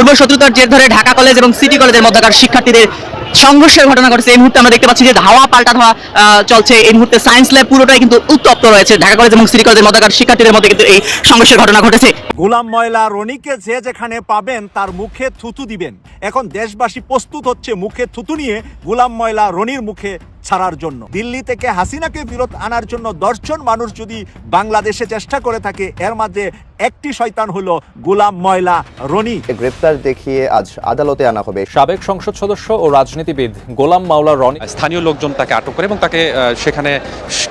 পূর্ব শত্রুতার জের ধরে ঢাকা কলেজ এবং সিটি কলেজের মধ্যকার শিক্ষার্থীদের সংঘর্ষের ঘটনা ঘটেছে। এই মুহূর্তে আমরা দেখতে পাচ্ছি যে ধাওয়া, পাল্টা ধাওয়া চলছে। এই মুহূর্তে সায়েন্স ল্যাব পুরোটাই কিন্তু উত্তপ্ত রয়েছে। ঢাকা কলেজ এবং সিটি কলেজের মধ্যকার শিক্ষার্থীদের মধ্যে কিন্তু এই সংঘর্ষের ঘটনা ঘটেছে। গোলাম ময়লা রনিকে যে যেখানে পাবেন, তার মুখে থুতু দিবেন। এখন দেশবাসী প্রস্তুত হচ্ছে মুখে থুতু নিয়ে গোলাম ময়লা রনির মুখে ছাড়ার জন্য। দিল্লি থেকে হাসিনাকে ফেরত আনার জন্য দশজন মানুষ যদি বাংলাদেশে চেষ্টা করে থাকে, এর মাঝে একটি শয়তান হলো গোলাম ময়লা রনি। গ্রেপ্তার দেখিয়ে আজ আদালতে আনা হবে। সাবেক সংসদ সদস্য ও রাজনীতিবিদ গোলাম মাওলা রনি। স্থানীয় লোকজন তাকে আটক করে এবং তাকে আহ, সেখানে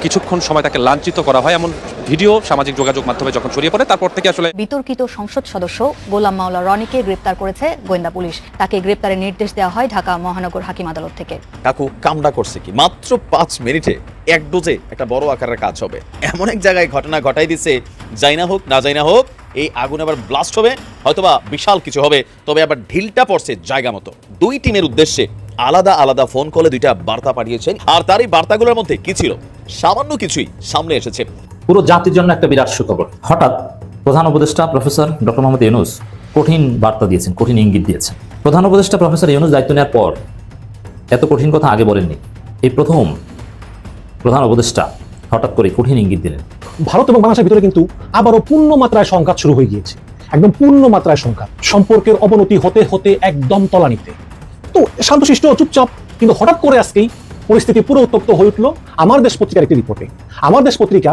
কিছুক্ষণ সময় তাকে লাঞ্ছিত করা হয়। এমন ভিডিও সামাজিক যোগাযোগ মাধ্যমে যখন ছড়িয়ে পড়ে তারপর থেকে আসলে বিতর্কিত সংসদ সদস্য গোলাম মাওলা রনিকে গ্রেপ্তার করেছে গোয়েন্দা পুলিশ। তাকে গ্রেপ্তারের নির্দেশ দেওয়া হয় ঢাকা মহানগর হাকিম আদালত থেকে। কাকু কামড়া করছে কি? মাত্র পাঁচ মিনিটে এক ডোজে একটা বড় আকারের কাজ হবে। এমন এক জায়গায় ঘটনা ঘটাই দিছে যাই না হোক না যাই না হোক এই আগুন আবার ব্লাস্ট হবে, হয়তোবা বিশাল কিছু হবে, তবে আবার ঢিলটা পড়ছে জায়গা মতো। দুই টিমের উদ্দেশ্যে আলাদা আলাদা ফোন কলে দুইটা বার্তা পাঠিয়েছেন, আর তার এই বার্তাগুলোর মধ্যে কি ছিল? সামান্য কিছুই সামনে এসেছে। পুরো জাতির জন্য একটা বিরাট সুখবর। হঠাৎ প্রধান উপদেষ্টা প্রফেসর ডক্টর মোহাম্মদ ইউনুস কঠিন বার্তা দিয়েছেন, কঠিন ইঙ্গিত দিয়েছেন। প্রধান উপদেষ্টা প্রফেসর ইউনুস দায়িত্ব নেওয়ার পর এত কঠিন কথা আগে বলেননি। এই প্রথম প্রধান উপদেষ্টা হঠাৎ করে কঠিন ইঙ্গিত দিলেন। ভারত এবং বাংলাদেশের ভিতরে কিন্তু আবারও পূর্ণ মাত্রায় সংঘাত শুরু হয়ে গিয়েছে। একদম পূর্ণ মাত্রায় সংঘাত। সম্পর্কের অবনতি হতে হতে একদম তলানিতে। তো শান্তশিষ্ট চুপচাপ, কিন্তু হঠাৎ করে আজকেই পরিস্থিতি পুরো উত্তপ্ত হয়ে উঠল আমার দেশ পত্রিকার একটি রিপোর্টে। আমার দেশ পত্রিকা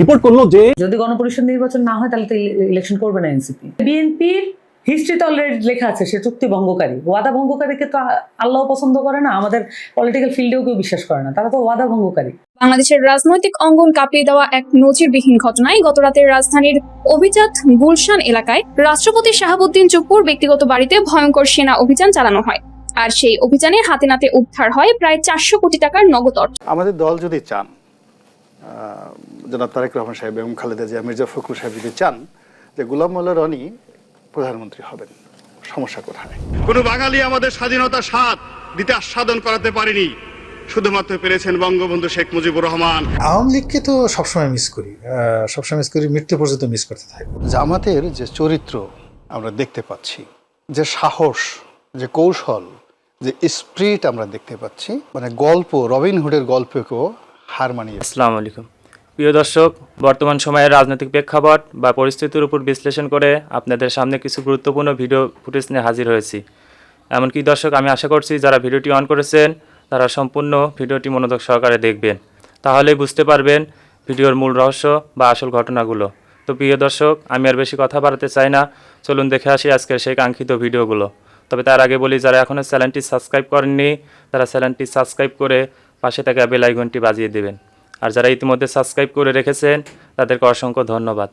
রিপোর্ট করল যে যদি গণপরিষদ নির্বাচন না হয়, তাহলে তো ইলেকশন করবে না এনসিপি বিএনপির হিস্ট্রিতে অলরেডি লেখা আছে, সে চুক্তি ভঙ্গকারী। ওয়াদা ভঙ্গকারীকে তো আল্লাহ পছন্দ করে না, আমাদের পলিটিক্যাল ফিল্ডেও কেউ বিশ্বাস করে না। তারা তো ওয়াদা ভঙ্গকারী। বাংলাদেশের রাজনৈতিক অঙ্গন কাঁপিয়ে দেওয়া এক নজিরবিহীন ঘটনায় গতরাতের রাজধানীর অভিজাত গুলশান এলাকায় রাষ্ট্রপতি শাহাবুদ্দিন চুপ্পুর ব্যক্তিগত বাড়িতে ভয়ঙ্কর সেনা অভিযান চালানো হয়। আর সেই অভিযানে হাতে নাতে উদ্ধার হয় প্রায় চারশো কোটি টাকার নগদ অর্থ। আমাদের দল যদি চান আহ, জনাব তারেক রহমান সাহেব এবং খালেদা জিয়া মির্জা ফখরুল সাহেব যদি চান যে গুলাম মোল্লা রনি প্রধানমন্ত্রী হবেন সমস্যা কোথায়? কোনো বাঙালি আমাদের স্বাধীনতা স্বাদ দিতে আস্বাদন করাতে পারেনি। শুধুমাত্র পেরেছেন বঙ্গবন্ধু শেখ মুজিবুর রহমান। আওয়ামী লীগকে তো সবসময় মিস করি সবসময় মিস করি মৃত্যু পর্যন্ত মিস করতে থাকি। জামাতের যে চরিত্র আমরা দেখতে পাচ্ছি যে সাহস যে কৌশল যে স্প্রিট আমরা দেখতে পাচ্ছি মানে গল্প রবিনহুডের গল্পকেও হার মানিয়ে আসসালামু আলাইকুম। প্রিয় দর্শক বর্তমান সময়ের রাজনৈতিক প্রেক্ষাপট বা পরিস্থিতির উপর বিশ্লেষণ করে আপনাদের সামনে কিছু গুরুত্বপূর্ণ ভিডিও ফুটেজ নিয়ে হাজির হয়েছি। এমনকি দর্শক আমি আশা করছি যারা ভিডিওটি অন করেছেন তারা সম্পূর্ণ ভিডিওটি মনোযোগ সহকারে দেখবেন। তাহলেই বুঝতে পারবেন ভিডিওর মূল রহস্য বা আসল ঘটনাগুলো। তো প্রিয় দর্শক, আমি আর বেশি কথা বাড়াতে চাই না। চলুন দেখে আসি আজকের সেই কাঙ্ক্ষিত ভিডিওগুলো। তবে তার আগে বলি, যারা এখনও চ্যানেলটি সাবস্ক্রাইব করেননি, তারা চ্যানেলটি সাবস্ক্রাইব করে পাশে থাকা বেল আইকনটি বাজিয়ে দেবেন। আর যারা ইতিমধ্যে সাবস্ক্রাইব করে রেখেছেন, তাদেরকে অসংখ্য ধন্যবাদ।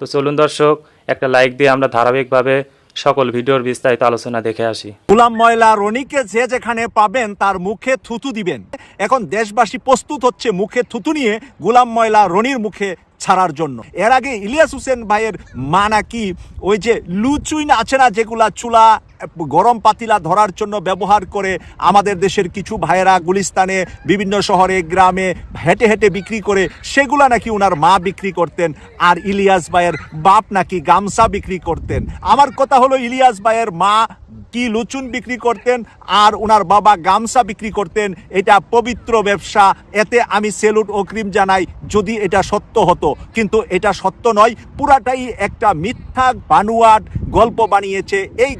তো চলুন দর্শক, একটা লাইক দিয়ে আমরা ধারাবাহিকভাবে সকল ভিডিওর বিস্তারিত আলোচনা দেখে আসি। গুলাম ময়লা রনিকে যে যেখানে পাবেন তার মুখে থুতু দিবেন। এখন দেশবাসী প্রস্তুত হচ্ছে মুখে থুতু নিয়ে গুলাম ময়লা রনির মুখে ছাড়ার জন্য। এর আগে ইলিয়াস হোসেন ভাইয়ের মা নাকি ওই যে লুচুইন আছে না যেগুলা চুলা গরম পাতিলা ধরার জন্য ব্যবহার করে আমাদের দেশের কিছু ভাইয়েরা গুলিস্তানে, বিভিন্ন শহরে, গ্রামে হেঁটে হেঁটে বিক্রি করে সেগুলা নাকি ওনার মা বিক্রি করতেন আর ইলিয়াস ভাইয়ের বাপ নাকি গামছা বিক্রি করতেন। আমার কথা হলো ইলিয়াস ভাইয়ের মা কি লুচুন বিক্রি করতেন আর ওনার বাবা গামছা বিক্রি করতেন, এটা পবিত্র ব্যবসা। এতে আমি সেলুট ও ক্রিম জানাই, যদি এটা সত্য হতো। কিন্তু এটা সত্য নয়, পুরাটাই একটা মিথ্যা বানুয়াট গল্প বানিয়েছে এই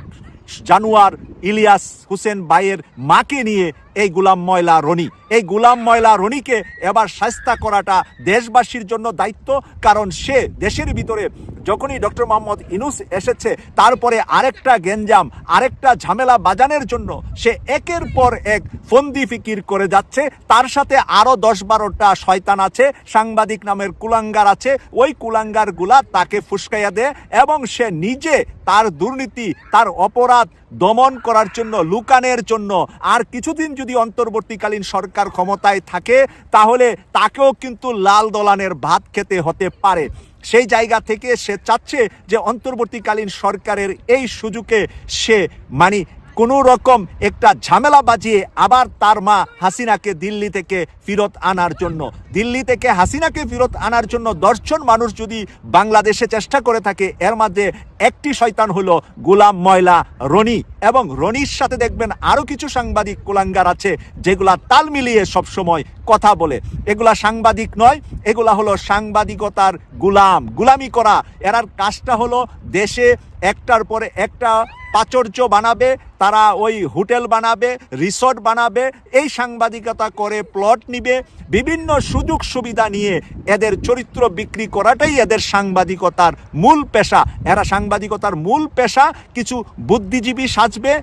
জানুয়ার ইলিয়াস হুসেন বাইয়ের মাকে নিয়ে এই গুলাম ময়লা রনি। এই গুলাম ময়লা রনিকে এবার শাস্তা করাটা দেশবাসীর জন্য দায়িত্ব, কারণ সে দেশের ভিতরে যখনই ডক্টর মোহাম্মদ ইনুস এসেছে, তারপরে আরেকটা গেঞ্জাম, আরেকটা ঝামেলা বাজানের জন্য সে একের পর এক ফন্দি ফিকির করে যাচ্ছে। তার সাথে আরও দশ বারোটা শয়তান আছে, সাংবাদিক নামের কুলাঙ্গার আছে। ওই কুলাঙ্গারগুলা তাকে ফুসকাইয়া দেয় এবং সে নিজে তার দুর্নীতি, তার অপরাধ দমন করার জন্য, লুকানের জন্য। আর কিছুদিন যদি অন্তর্বর্তীকালীন সরকার ক্ষমতায় থাকে, তাহলে তাকেও কিন্তু লাল দলানের ভাত খেতে হতে পারে। সেই জায়গা থেকে সে চাচ্ছে যে অন্তর্বর্তীকালীন সরকারের এই সুযোগে সে মানে কোনো রকম একটা ঝামেলা বাজিয়ে আবার তার মা হাসিনাকে দিল্লি থেকে ফেরত আনার জন্য। দিল্লি থেকে হাসিনাকে ফেরত আনার জন্য দশজন মানুষ যদি বাংলাদেশে চেষ্টা করে থাকে, এর মধ্যে একটি শয়তান হলো গোলাম ময়লা রনি। এবং রনির সাথে দেখবেন আরও কিছু সাংবাদিক কুলাঙ্গার আছে যেগুলা তাল মিলিয়ে সবসময় কথা বলে। এগুলা সাংবাদিক নয়, এগুলা হলো সাংবাদিকতার গুলাম, গুলামি করা। এরার কাজটা হলো দেশে একটার পরে একটা প্রাচুর্য বানাবে, তারা ওই হোটেল বানাবে, রিসর্ট বানাবে, এই সাংবাদিকতা করে প্লট নিবে। বিভিন্ন সুযোগ সুবিধা নিয়ে এদের চরিত্র বিক্রি করাটাই এদের সাংবাদিকতার মূল পেশা। এরা সাংবাদিকতার মূল পেশা কিছু বুদ্ধিজীবী সাজবে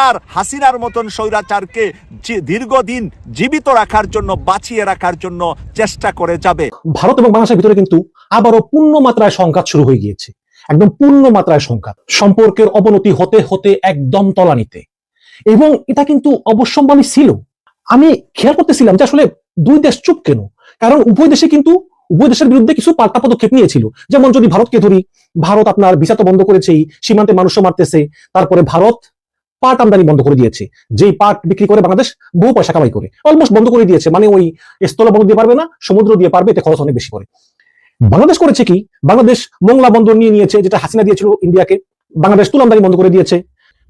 আর হাসিনার মতন স্বৈরাচারকে দীর্ঘদিন জীবিত রাখার জন্য, বাঁচিয়ে রাখার জন্য চেষ্টা করে যাবে। ভারত এবং বাংলাদেশের ভিতরে কিন্তু আবারও পূর্ণ মাত্রায় সংঘাত শুরু হয়ে গিয়েছে। একদম পূর্ণ মাত্রায় সংঘাত। সম্পর্কের অবনতি হতে হতে একদম তলানিতে। এবং এটা কিন্তু অবশ্যম্ভাবী ছিল। আমি খেয়াল করতেছিলাম যে আসলে দুই দেশ চুপ কেন? কারণ উভয় দেশে কিন্তু, উভয় দেশের বিরুদ্ধে কিছু পাল্টা পদক্ষেপ নিয়েছিল। যেমন যদি ভারতকে ধরি, ভারত আপনার ভিসা তো বন্ধ করেছেই, সীমান্তে মানুষও মারতেছে, তারপরে ভারত পাট আমদানি বন্ধ করে দিয়েছে। যেই পাট বিক্রি করে বাংলাদেশ বহু পয়সা কামাই করে। অলমোস্ট বন্ধ করে দিয়েছে। মানে ওই স্থল বন্ধ দিয়ে পারবে না, সমুদ্র দিয়ে পারবে, এতে খরচ অনেক বেশি করে। বাংলাদেশ করেছে কি? বাংলাদেশ মোংলা বন্দর নিয়ে নিয়েছে, যেটা হাসিনা দিয়েছিল ইন্ডিয়াকে। বাংলাদেশ তুল আমদানি বন্ধ করে দিয়েছে।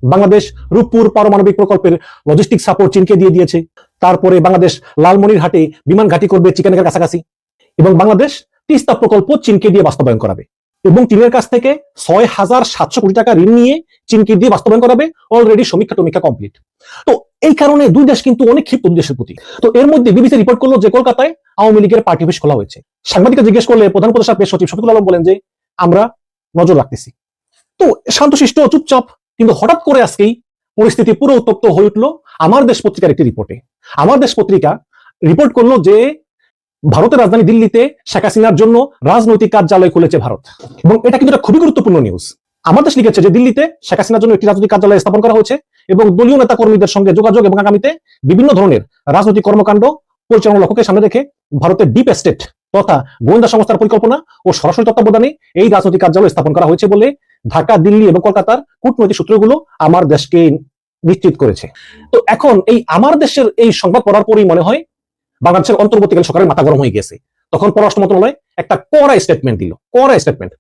বাংলাদেশ রূপপুর পারমাণবিক প্রকল্পের লজিস্টিক সাপোর্ট চীনকে দিয়ে দিয়েছে। তারপরে বাংলাদেশ লালমনিরহাটে বিমান ঘাঁটি করবে চিকেনের কাছাকাছি। এবং বাংলাদেশ তিস্তা প্রকল্প চীনকে দিয়ে বাস্তবায়ন করাবে। এবং চীনের কাছ থেকে ছয় হাজার সাতশো কোটি টাকা ঋণ নিয়ে চীনকে দিয়ে বাস্তবায়ন করাবে অলরেডি সমীক্ষা টমীক্ষা কমপ্লিট তো এই কারণে দুই দেশ কিন্তু অনেক ক্ষিপ্ত দুই দেশের প্রতি। তো এর মধ্যে বিবিসি রিপোর্ট করল যে কলকাতায় আওয়ামী লীগের পার্টি অফিস খোলা হয়েছে। সাংবাদিকরা জিজ্ঞেস করলে প্রধান উপদেষ্টা পেশ সচিব শফিকুল আলম বলেন যে, আমরা নজর রাখতেছি। তো শান্তশিষ্ট, চুপচাপ, কিন্তু হঠাৎ করে আজকেই পরিস্থিতি পুরো উত্তপ্ত হয়ে উঠল আমার দেশ পত্রিকার একটি রিপোর্টে আমার দেশ পত্রিকা রিপোর্ট করল যে ভারতের রাজধানী দিল্লিতে শেখ হাসিনার জন্য রাজনৈতিক কার্যালয় খুলেছে ভারত। এবং এটা কিন্তু খুবই গুরুত্বপূর্ণ নিউজ আমার দেশ লিখেছে যে দিল্লিতে শেখ হাসিনার জন্য একটি রাজনৈতিক কার্যালয় স্থাপন করা হয়েছে এবং দলীয় নেতা কর্মীদের সঙ্গে যোগাযোগ এবং আগামীতে বিভিন্ন ধরনের রাজনৈতিক কর্মকাণ্ড পরিচালনা লক্ষ্যকে সামনে রেখে ভারতের ডিপ স্টেট তথা গোয়েন্দা সংস্থার পরিকল্পনা ও সরাসরি তত্ত্বাবধানে এই রাজনৈতিক কার্যালয় স্থাপন করা হয়েছে বলে ঢাকা, দিল্লি এবং কলকাতার কূটনৈতিক সূত্রগুলো আমার দেশকে নিশ্চিত করেছে। তো এখন এই আমার দেশের এই সংবাদ পড়ার পরেই মনে হয় বাংলাদেশের অন্তর্বর্তীকালীন সরকারের মাথা গরম হয়ে গেছে তখন পররাষ্ট্র মন্ত্রণালয় একটা কড়া স্টেটমেন্ট দিল। কড়া স্টেটমেন্ট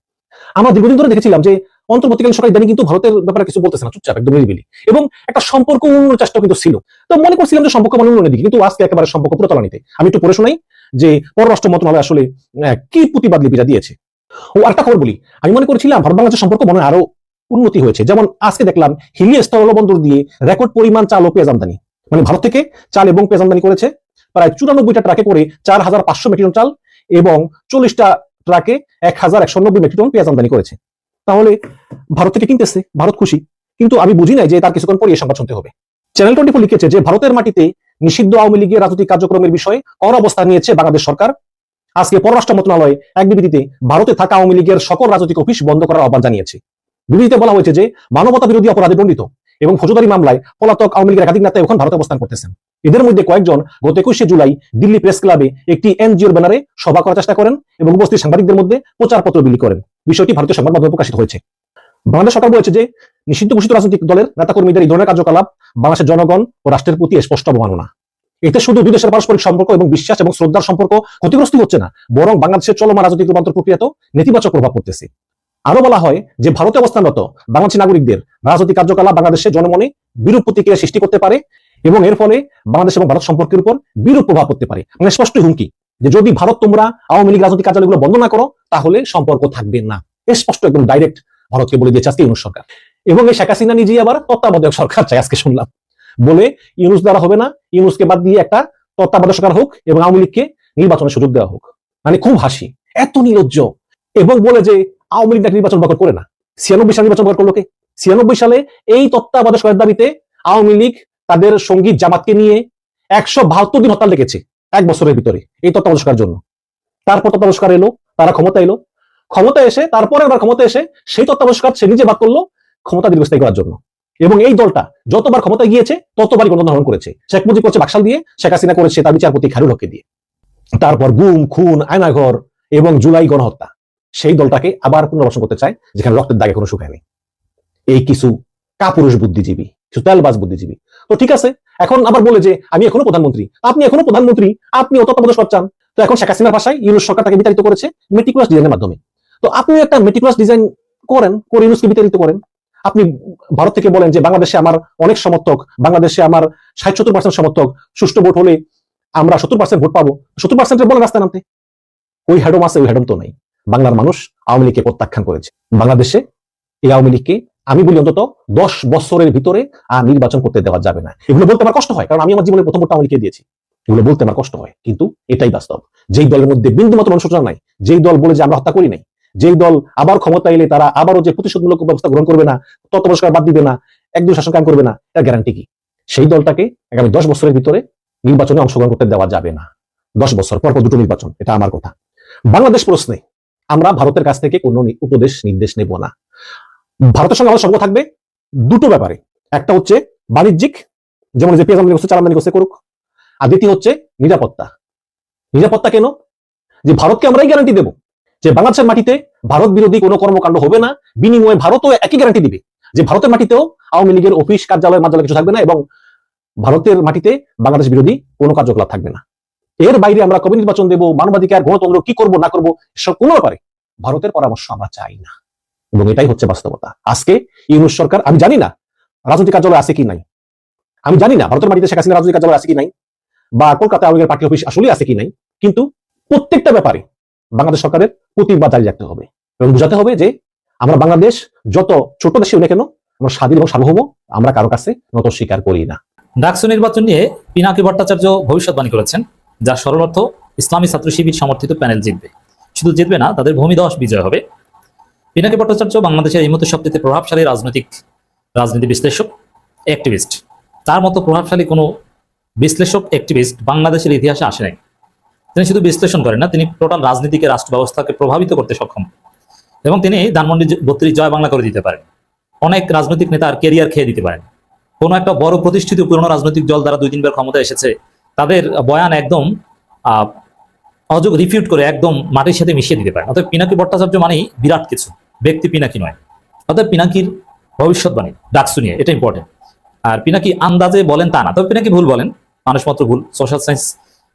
আমরা দীর্ঘদিন ধরে দেখেছিলাম যে অন্তর্বর্তীকালীন সরকার ইদানি কিন্তু ভারতের ব্যাপারে কিছু বলতেছে না, চুপচাপ, একদম নিরিবিলি। এবং একটা সম্পর্ক উন্নয়নের চেষ্টা কিন্তু ছিল। তো মনে করছিলাম যে সম্পর্ক মানে উন্নয়নের দিকে, কিন্তু আজকে একেবারে সম্পর্ক পুরো তলানিতে আমি একটু পড়ে শোনাই যে পররাষ্ট্র মন্ত্রণালয় আসলে কি প্রতিবাদ লিপিটা দিয়েছে। ও একটা খবর বলি। আমি মনে করেছিলাম ভারত বাংলাদেশের সম্পর্ক মনে আরও উন্নতি হয়েছে। যেমন আজকে দেখলাম হিলি স্থলবন্দর দিয়ে রেকর্ড পরিমাণ চাল ও পেঁয়াজ আমদানি। মানে ভারত থেকে চাল এবং পেঁয়াজ আমদানি করেছে। প্রায় চুরানব্বইটা ট্রাকে করে চার হাজার পাঁচশো মেট্রিক টন চাল এবং চল্লিশটা ট্রাকে এক হাজার একশো নব্বই মেট্রিক টন পেঁয়াজ আমদানি করেছে। তাহলে ভারত থেকে কিনতেছে, ভারত খুশি। কিন্তু আমি বুঝি নাই যে তার কিছুক্ষণ পরে এই সংবাদ শুনতে হবে। চ্যানেল টোয়েন্টি ফোর লিখেছে যে, ভারতের মাটিতে নিষিদ্ধ আওয়ামী লীগের রাজনৈতিক কার্যক্রমের বিষয়ে কর অবস্থা নিয়েছে বাংলাদেশ সরকার। আজকে পররাষ্ট্র মন্ত্রণালয় এক বিবৃতিতে ভারতে থাকা আওয়ামী লীগের সকল রাজনৈতিক অফিস বন্ধ করার আহ্বান জানিয়েছে। বিবৃতিতে বলা হয়েছে যে মানবতা বিরোধী অপরাধে দণ্ডিত এবং ফৌজদারি মামলায় পলাতক আওয়ামী লীগের একাধিক নেতা এখন ভারতে অবস্থান করতেছেন। এদের মধ্যে কয়েকজন গত একুশে জুলাই দিল্লি প্রেস ক্লাবে একটি এনজিওর ব্যানারে সভা করার চেষ্টা করেন এবং উপস্থিত সাংবাদিকদের মধ্যে প্রচারপত্র বিলি করেন। বিষয়টি ভারতীয় সংবাদ মাধ্যমে প্রকাশিত হয়েছে। বাংলাদেশ সরকার বলেছে যে, নিষিদ্ধ ঘোষিত রাজনৈতিক দলের নেতাকর্মীদের এই ধরনের কার্যকলাপ বাংলাদেশের জনগণ ও রাষ্ট্রের প্রতি স্পষ্ট অবমাননা। এতে শুধু দুই দেশের পারস্পরিক সম্পর্ক এবং বিশ্বাস এবং শ্রদ্ধার সম্পর্ক ক্ষতিগ্রস্ত হচ্ছে না, বরং বাংলাদেশের চলমান রাজনৈতিক রূপান্তর প্রক্রিয়াতেও নেতিবাচক প্রভাব পড়তেছে। আরও বলা হয় যে, ভারতে অবস্থানরত বাংলাদেশি নাগরিকদের রাজনৈতিক কার্যকলাপ বাংলাদেশের জনমনে বিরূপ প্রতিক্রিয়া সৃষ্টি করতে পারে এবং এর ফলে বাংলাদেশ এবং ভারত সম্পর্কের উপর বিরূপ প্রভাব পড়তে পারে। মানে স্পষ্ট হুমকি যে যদি ভারত তোমরা আওয়ামী লীগ রাজনৈতিক কার্যালয়গুলো বন্ধ না করো, তাহলে সম্পর্ক থাকবে না। স্পষ্ট একদম ডাইরেক্ট ভারতকে বলে দিয়েছে আজকে ইউনুস সরকার। এবং এই শেখ হাসিনা নিজেই আবার তত্ত্বাবধায়ক সরকার চাই আজকে শুনলাম। বলে ইউনুস দ্বারা হবে না, ইউনুসকে বাদ দিয়ে একটা তত্ত্বাবধায়ক সরকার হোক এবং আওয়ামী লীগকে নির্বাচনের সুযোগ দেওয়া হোক। মানে খুব হাসি, এত নিরজ্জ এবং বলে যে আওয়ামী লীগ নির্বাচন বকর করে না। ছিয়ানব্বই সালে নির্বাচন বকর করল কে? ছিয়ানব্বই সালে এই তত্ত্বাবধায়ক সরকারের দাবিতে আওয়ামী লীগ তাদের সংগীত জামাতকে নিয়ে একশো বাহাত্তর দিন হরতাল ডেকেছে এক বছরের ভিতরে এই তত্ত্বাবধায়ক সরকারের জন্য। তারপর তত্ত্বাবধায়ক সরকার এলো, তারা ক্ষমতা এলো। ক্ষমতা এসে তারপরে আবার ক্ষমতা এসে সেই তত্ত্বাবধায়ক সরকার সে নিজে বাদ করল ক্ষমতা দীর্ঘস্থায়ী করার জন্য। এবং এই দলটা যতবার ক্ষমতায় গিয়েছে, ততবারই গণতন্ত্র ধারণ করেছে। শেখ মুজিব করছে বাকশাল দিয়ে, শেখ হাসিনা করেছে তার বিচারপতি খারুল হককে দিয়ে। তারপর গুম, খুন, আয়নাঘর এবং জুলাই গণহত্যা। সেই দলটাকে আবার পুনর্বাসন করতে চায়, যেখানে রক্তের দাগে কোনো শুকায়নি এই কিছু কাপুরুষ বুদ্ধিজীবী, কিছু তেলবাজ বুদ্ধিজীবী তো ঠিক আছে, এখন আবার বলে যে আমি এখনও প্রধানমন্ত্রী। আপনি এখনও প্রধানমন্ত্রী, আপনি সব চান। তো এখন শেখ হাসিনার ভাষায় ইউনুস সরকার তাকে বিতাড়িত করেছে মেটিকুলাস ডিজাইনের মাধ্যমে। তো আপনি একটা মেটিকুলাস ডিজাইন করেন, করে ইউনুসকে বিতাড়িত করেন। আপনি ভারত থেকে বলেন যে বাংলাদেশে আমার অনেক সমর্থক, বাংলাদেশে আমার ষাট সত্তর পার্সেন্ট সমর্থক, সুষ্ঠু ভোট হলে আমরা সত্তর পার্সেন্ট ভোট পাবো। সত্তর পার্সেন্টের বলেন রাস্তা নামতে। ওই হ্যাডম আছে, ওই হ্যাডম তো নাই। বাংলার মানুষ আওয়ামী লীগকে প্রত্যাখ্যান করেছে। বাংলাদেশে এই আওয়ামী লীগকে আমি বলি অন্তত দশ বছরের ভিতরে আর নির্বাচন করতে দেওয়া যাবে না। এগুলো বলতে আমার কষ্ট হয়, কারণ আমি আমার জীবনে প্রথম ভোটটা লীগকে দিয়েছি? এগুলো বলতে আমার কষ্ট হয়, কিন্তু এটাই বাস্তব। যেই দলের মধ্যে বিন্দু মতো অনুশোচনা নাই, যেই দল বলে যে আমরা হত্যা করি নাই, যেই দল আবার ক্ষমতা এলে তারা আবারও যে প্রতিশোধমূলক ব্যবস্থা গ্রহণ করবে না তত পুরস্কার বাদ দিবে না, একদম শাসন কায়েম করবে না, এর গ্যারান্টি কি? সেই দলটাকে আগামী দশ বছরের ভিতরে নির্বাচনে অংশগ্রহণ করতে দেওয়া যাবে না। দশ বছর পর দুটো নির্বাচন, এটা আমার কথা। বাংলাদেশ প্রশ্নে আমরা ভারতের কাছ থেকে কোনো উপদেশ, নির্দেশ নেব না। ভারতের সঙ্গে আমাদের সম্পর্ক থাকবে দুটো ব্যাপারে। একটা হচ্ছে বাণিজ্যিক, যেমন যে পেঁয়াজ আমদানি করছে, চাল আমদানি করছে, করুক। আর দ্বিতীয় হচ্ছে নিরাপত্তা। নিরাপত্তা কেন? যে ভারতকে আমরাই গ্যারান্টি দেব। যে বাংলাদেশের মাটিতে ভারত বিরোধী কোনো কর্মকাণ্ড হবে না, বিনিময়ে ভারতও একই গ্যারান্টি দিবে। যে ভারতের মাটিতেও আওয়ামী লীগের অফিস, কার্যালয় মার্যালয় কিছু থাকবে না এবং ভারতের মাটিতে বাংলাদেশ বিরোধী কোনো কার্যকলাপ থাকবে না। এর বাইরে আমরা কবে নির্বাচন দেবো, মানবাধিকার, গণতন্ত্র, কি করব, না করব সব কোনো ব্যাপারে ভারতের পরামর্শ আমরা চাই না। এবং এটাই হচ্ছে বাস্তবতা। আজকে ইউনুস সরকার, আমি জানি না রাজনৈতিক কার্যালয় আছে কি নাই। আমি জানি না ভারতের মাটিতে শেখ হাসিনা রাজনৈতিক কার্যালয় আছে কি নাই, বা কলকাতা আওয়ামী পার্টি অফিস আসলে আছে কি নাই, কিন্তু প্রত্যেকটা ব্যাপারে বাংলাদেশ সরকারের প্রতিবাদ জারি রাখতে হবে এবং বোঝাতে হবে যে আমরা বাংলাদেশ যত ছোট দেশে না কেন, আমরা স্বাধীন এবং সার্বভৌম, আমরা কারও কাছে নত স্বীকার করি না। ডাকসু নির্বাচন নিয়ে পিনাকি ভট্টাচার্য ভবিষ্যৎবাণী করেছেন, যার সরল অর্থ ইসলামী ছাত্র শিবির সমর্থিত প্যানেল জিতবে। শুধু জিতবে না, তাদের ভূমিদশ বিজয় হবে। পিনাকি ভট্টাচার্য বাংলাদেশের এই মুহূর্তে সবচেয়ে প্রভাবশালী রাজনৈতিক রাজনীতি বিশ্লেষক অ্যাক্টিভিস্ট তার মতো প্রভাবশালী কোনো বিশ্লেষক অ্যাক্টিভিস্ট বাংলাদেশের ইতিহাসে আসে নাই। তিনি শুধু বিশ্লেষণ করেন না, তিনি টোটাল রাজনীতিকে রাষ্ট্র ব্যবস্থাকে প্রভাবিত করতে সক্ষম। এবং তিনি ধানমন্ডি বত্রিশ জয় বাংলা করে দিতে পারেন। অনেক রাজনৈতিক নেতার কেরিয়ার খেয়ে দিতে পারেন। কোনো একটা বড় প্রতিষ্ঠিত পুরনো রাজনৈতিক দল দ্বারা দুই তিনবার ক্ষমতা এসেছে, তাদের বয়ান একদম অযোগ রিফিউট করে একদম মাটির সাথে মিশিয়ে দিতে পারে অর্থাৎ পিনাকি ভট্টাচার্য মানেই বিরাট কিছু। ব্যক্তি পিনাকি নয় অর্থাৎ পিনাকির ভবিষ্যৎবাণী ডাকসু নিয়ে এটা ইম্পর্টেন্ট আর পিনাকি আন্দাজে বলেন তা না, তবে পিনাকি ভুল বলেন মানুষ মাত্র ভুল সোশ্যাল সায়েন্স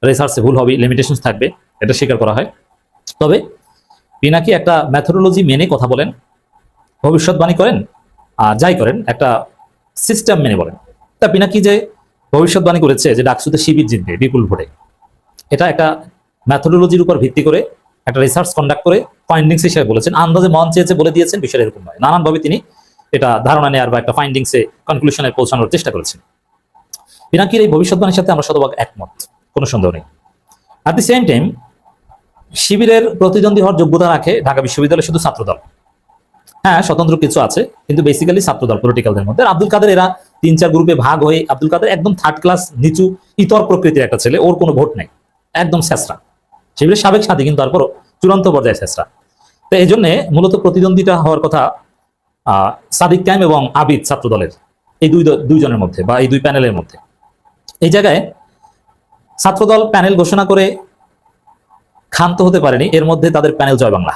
রিসার্চে ভুল হবে লিমিটেশন থাকবে, এটা স্বীকার করা হয়। তবে পিনাকি একটা ম্যাথোডোলজি মেনে কথা বলেন ভবিষ্যৎবাণী করেন, আর যাই করেন, একটা সিস্টেম মেনে বলেন। তা পিনাকি যে ভবিষ্যৎবাণী করেছে, যে ডাকসুতে শিবির জিতবে, বিপুল ভোটে, এটা একটা ম্যাথোডোলজির উপর ভিত্তি করে একটা রিসার্চ কন্ডাক্ট করে ফাইন্ডিংস হিসেবে বলেছেন। আন্দাজে মন চেয়েছে বলে দিয়েছেন, বিষয়টা এরকম নয়। নানানভাবে তিনি এটা ধারণা নেওয়ার বা একটা ফাইন্ডিংসে কনক্লুশনে পৌঁছানোর চেষ্টা করেছেন। পিনাকির এই ভবিষ্যৎবাণীর সাথে আমরা শতভাগ একমত, কোনো সন্দেহ নেই। অ্যাট দি সেম টাইম শিবিরের প্রতিদ্বন্দ্বী হওয়ার যোগ্যতা রাখে ঢাকা বিশ্ববিদ্যালয়ের শুধু ছাত্রদল। হ্যাঁ স্বতন্ত্র কিছু আছে, কিন্তু বেসিক্যালি ছাত্রদল পলিটিক্যালদের মধ্যে। আব্দুল কাদের এরা তিন চার গ্রুপে ভাগ হয়ে, আব্দুল কাদের একদম থার্ড ক্লাস নিচু, ইতর প্রকৃতির একটা ছেলে, ওর কোনো ভোট নেই। একদম শেষরা। শিবিরের সাবেক সাথী, কিন্তু তারপরও চূড়ান্ত পর্যায়ে শেষরা। তো এই জন্য মূলত প্রতিদ্বন্দ্বিতা হওয়ার কথা সাদিক টাইম এবং আবিদ ছাত্র দলের এই দুই দুইজনের মধ্যে বা এই দুই প্যানেলের মধ্যে। এই জায়গায় ছাত্রদল প্যানেল ঘোষণা করে ক্ষান্ত হতে পারেনি, এর মধ্যে তাদের প্যানেল জয় বাংলা।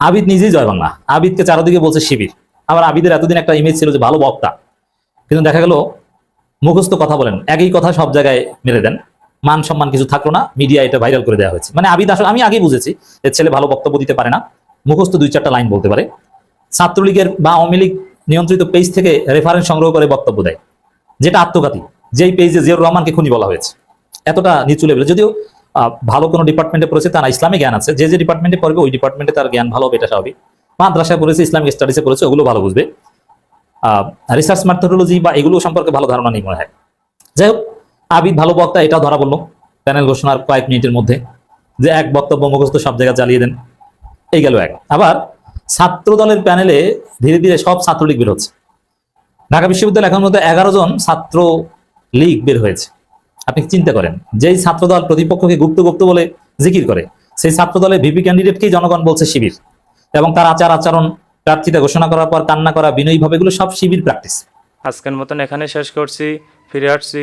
আবিদ নিজেই জয় বাংলা। আবিদকে চারদিকে বলছে শিবির। আবার আবিদের এতদিন একটা ইমেজ ছিল যে ভালো বক্তা। কিন্তু দেখা গেল, মুখস্থ কথা বলেন, একই কথা সব জায়গায় মেরে দেন। মান সম্মান কিছু থাকল না মিডিয়া এটা ভাইরাল করে দেওয়া হয়েছে। মানে আবিদ আসলে, আমি আগেই বুঝেছি যে ছেলে ভালো বক্তব্য দিতে পারে না, মুখস্থ দুই চারটা লাইন বলতে পারে। ছাত্রলীগের বা আওয়ামী লীগ নিয়ন্ত্রিত পেজ থেকে রেফারেন্স সংগ্রহ করে বক্তব্য দেয়, যেটা আত্মঘাতী। যেই পেজে জিয়াউর রহমানকে খুনি বলা হয়েছে। এতটা নিচু লেভেলে যদিও ভালো কোনো ডিপার্টমেন্টে পড়েছে, তার ইসলামী জ্ঞান আছে। যে যে ডিপার্টমেন্টে পড়বে, ওই ডিপার্টমেন্টে তার জ্ঞান ভালো হবে, এটা স্বাভাবিক। মাদ্রাসায় পড়েছে, ইসলামিক স্টাডিজে পড়েছে, ওগুলো ভালো বুঝবে। রিসার্চ ম্যাথোডোলজি বা এগুলো সম্পর্কে ভালো ধারণা নেই মনে হয়। যাই হোক আবিদ ভালো বক্তা এটাও ধরা বলল প্যানেল ঘোষণার কয়েক মিনিটের মধ্যে যে এক বক্তব্য মুখস্থ সব জায়গায় চালিয়ে দেন। এই গেল এক। আবার ছাত্র দলের প্যানেলে ধীরে ধীরে সব ছাত্রলীগ বের হচ্ছে। ঢাকা বিশ্ববিদ্যালয় এখন মধ্যে এগারো জন ছাত্র লীগ বের হয়েছে। আপনি চিন্তা করেন, যেই ছাত্রদল প্রতিপক্ষকে গুপ্ত গুপ্ত বলে জিকির করে, সেই ছাত্র ছাত্রদলের ভিপি ক্যান্ডিডেটকেই জনগণ বলছে শিবির? এবং তার আচার আচরণ, প্রার্থীতা ঘোষণা করার পর কান্না করা, বিনয়ী ভাবে এগুলো সব শিবির প্র্যাকটিস আজকের মতন এখানে শেষ করছি। ফিরে আসছি।